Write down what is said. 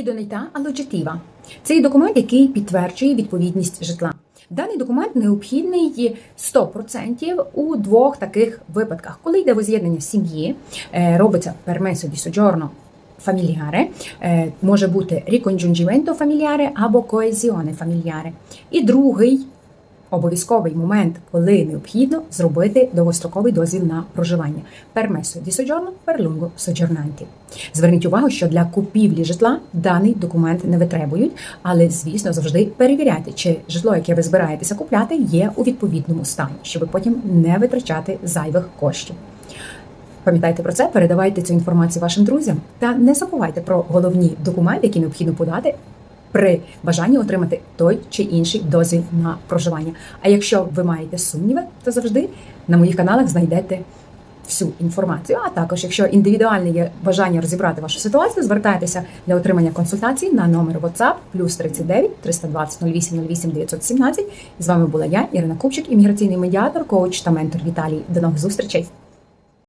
Ідонейта алоджетіва. Це документ, який підтверджує відповідність житла. Даний документ необхідний 100% у двох таких випадках, коли йде воз'єднання сім'ї, е, робиться пермесо di soggiorno familiare, е, може бути ricongiungimento familiare або coesione familiare. І другий обов'язковий момент, коли необхідно зробити довгостроковий дозвіл на проживання. Permesso di soggiorno per. Зверніть увагу, що для купівлі житла даний документ не витребують, але звісно завжди перевіряйте, чи житло, яке ви збираєтеся купляти, є у відповідному стані, щоб потім не витрачати зайвих коштів. Пам'ятайте про це, передавайте цю інформацію вашим друзям та не забувайте про головні документи, які необхідно подати при бажанні отримати той чи інший дозвіл на проживання. А якщо ви маєте сумніви, то завжди на моїх каналах знайдете всю інформацію. А також, якщо індивідуальне є бажання розібрати вашу ситуацію, звертайтеся для отримання консультацій на номер WhatsApp плюс 39 320 08 08 917. З вами була я, Ірина Купчик, імміграційний медіатор, коуч та ментор Віталій. До нових зустрічей!